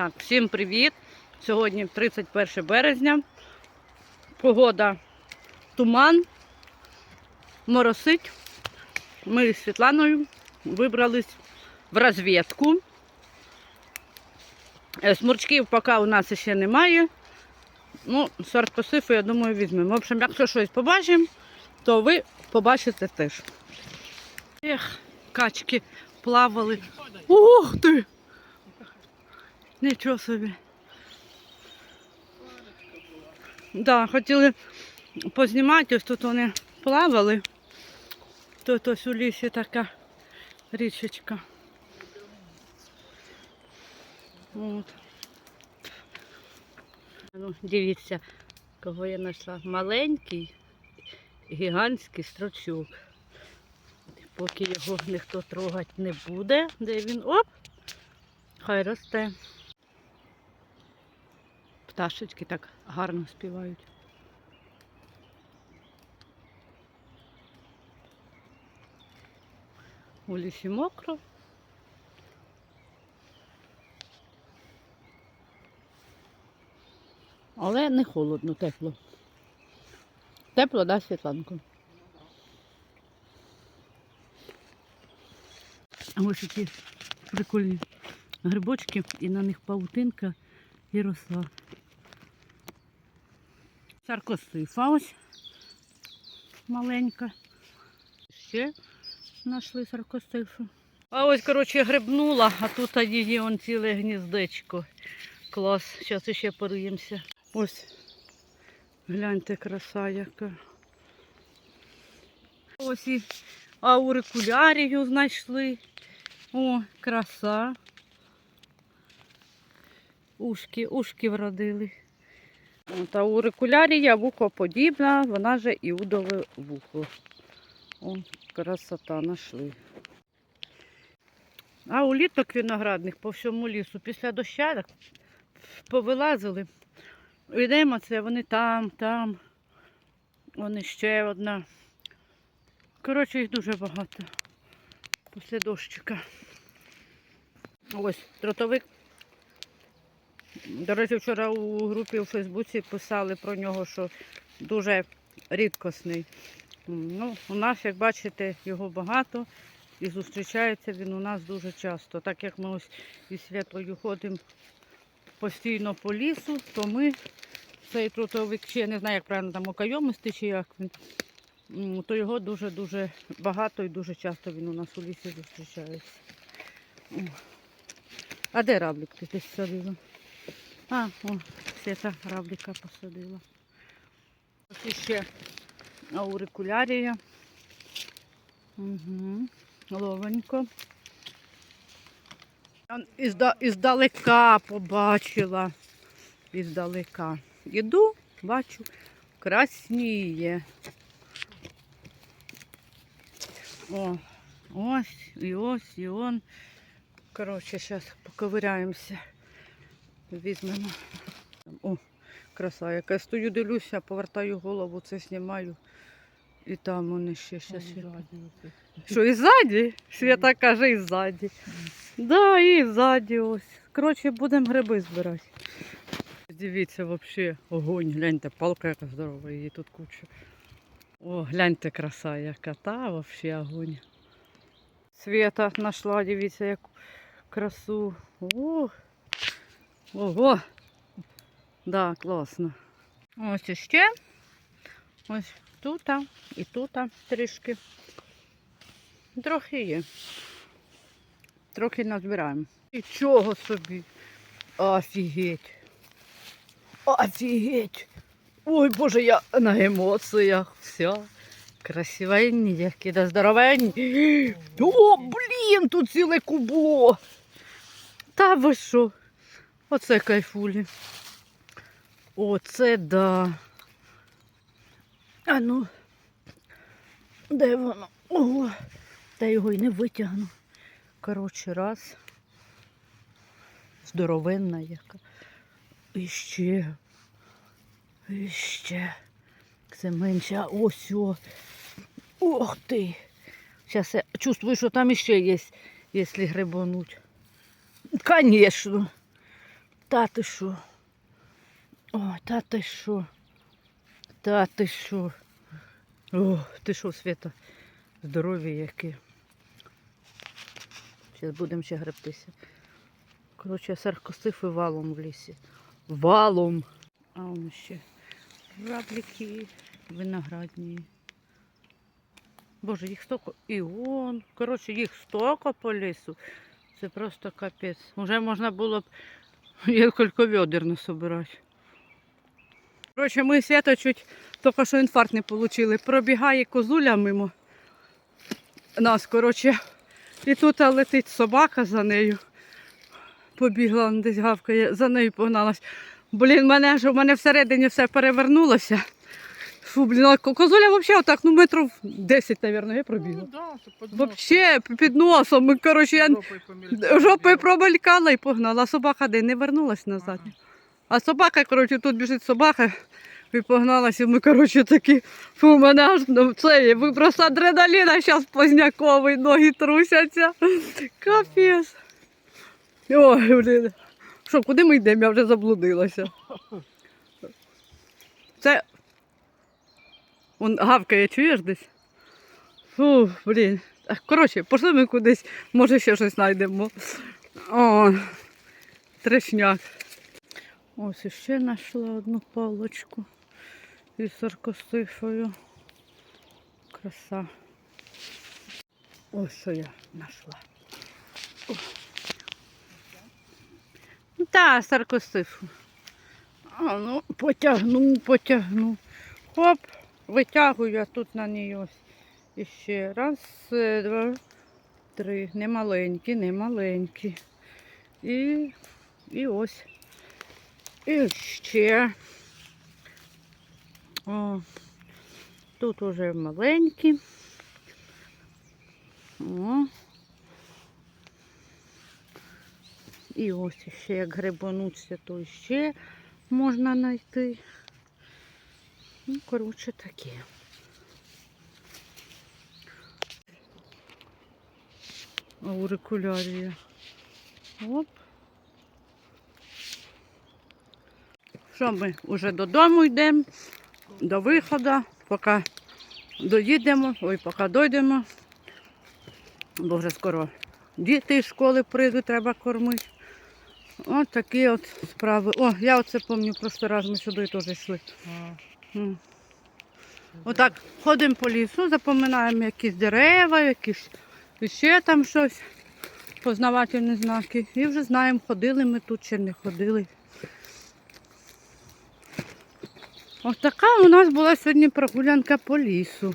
Так, всім привіт! Сьогодні 31 березня. Погода туман, моросить. Ми з Світланою вибрались в розвідку. Е, Смурчків поки у нас ще немає. Ну, сорт посифу, я думаю, візьмемо. В общем, якщо щось побачимо, то ви побачите теж. Ех, качки плавали. Ух ти! Нічого собі. Да, хотіли познімати, ось тут вони плавали. Тут ось у лісі така річечка. От. Ну, дивіться, кого я знайшла. Маленький, гігантський строчок. Поки його ніхто трогати не буде, де він оп, хай росте. Пташечки так гарно співають. У лісі мокро. Але не холодно, тепло. Тепло, да, Світланко? А ось такі прикольні грибочки, і на них паутинка і роса. Саркосифа ось маленька. Ще знайшли саркосифу. А ось, коротше, грибнула, а тут її он ціле гніздечко. Клас. Зараз ще пориємося. Ось. Гляньте, краса яка. Ось і аурикулярію знайшли. О, краса. Ушки, ушки вродили. От, аурикулярія вухоподібна, вона же іудове вухо. О, красота знайшли. А у літок виноградних по всьому лісу після доща повилазили. Йдемо це, вони там, там. Вони ще одна. Коротше, їх дуже багато. Після дощика. Ось тротовик. До речі, вчора у групі у Фейсбуці писали про нього, що дуже рідкісний. М, Ну, у нас, як бачите, його багато і зустрічається він у нас дуже часто. Так як ми ось із святою ходимо постійно по лісу, то ми цей трутовик, ще я не знаю, як правильно там окайомистий чи як він, то його дуже-дуже багато і дуже часто він у нас у лісі зустрічається. А де равлик ти десь садила? А, о, Свята равлика посадила. Ось ще аурикулярія. Угу. Ловенько. Іздалека побачила. Іздалека. Іду, бачу, красніє. О, ось, і ось, і он. Коротше, зараз поковиряємося. Візьмемо. О, краса, яка. Я стою, дивлюся, повертаю голову, це знімаю. І там вони ще щас. Що, і ззаді? Свята каже, і ззаді. Да, і ззаді ось. Коротше, будемо гриби збирати. Дивіться, взагалі, огонь, гляньте, палка яка здорова, її тут куча. О, гляньте, краса яка, та взагалі огонь. Свята знайшла, дивіться, яку красу. О, ого. Да, класно. Ось іще. Ось тут і тут трішки. Трохи є. Трохи назбираємо. І чого собі? Офігеть. Офігеть. Ой, Боже, я на емоціях. Все. Красивенні, які да здоровенні. О, блін, тут ціле кубло. Та ви що? Оце кайфулі. Оце да. А ну, де воно? О, та його й не витягну. Коротше, раз. Здоровенна яка. І ще. І ще. Це менше. Ось о. Ох ти. Зараз я чувствую, що там іще є, якщо грибануть. Звісно. Та ти що? Ой, та ти що? Та ти що? О, ти що, Свята? Здорові які. Зараз будемо ще гребтися. Коротше, саркостив і валом в лісі. Валом. А он ще жабліки виноградні. Боже, їх столько. І он. Коротше, їх столько по лісу. Це просто капець. Уже можна було б кілька ведер насобирати. Коротше, ми свято чуть тільки що інфаркт не отримали. Пробігає козуля мимо нас, коротше. І тут летить собака за нею. Побігла, десь гавкає, за нею погналась. Блін, мене ж у мене всередині все перевернулося. Фу, блін, а ко- козуля взагалі отак, ну метрів 10, мабуть, я пробігла. Ну, да, це під носом. Вообще під носом. Коротше, я Жопою помількала. жопою промелькала і погнала. А собака де не вернулась назад. Ага. А собака, коротше, тут біжить собака. І погналася, ми, коротше, такі, фу, у мене аж ну, це ви просто адреналіна зараз позняковий, ноги трусяться. Капець. Ой, блін. Що, куди ми йдемо? Я вже заблудилася. Це. Он гавкає, чуєш десь? Фу, блін. Коротше, пішли ми кудись, може ще щось знайдемо. О, трешняк. Ось іще знайшла одну палочку із саркостифою. Краса. Ось що я знайшла. Ну, Та, саркостифу. А ну, потягну, потягну. Хоп, витягую, а тут на ній ось. Іще раз, е, два, три. Не маленькі, не маленькі. І, і ось. І ще. О, тут уже маленькі. О. І ось ще як грибануться, то ще можна знайти. Ну, коротше, таке. Аурикулярія. Оп. Що ми вже додому йдемо, до виходу, поки доїдемо, ой, поки дойдемо. Бо вже скоро діти з школи прийдуть, треба кормити. Ось такі от справи. О, я оце пам'ятаю, просто раз ми сюди теж йшли. Отак ходимо по лісу, запоминаємо якісь дерева, якісь ще там щось, познавательні знаки. І вже знаємо, ходили ми тут чи не ходили. Ось така у нас була сьогодні прогулянка по лісу.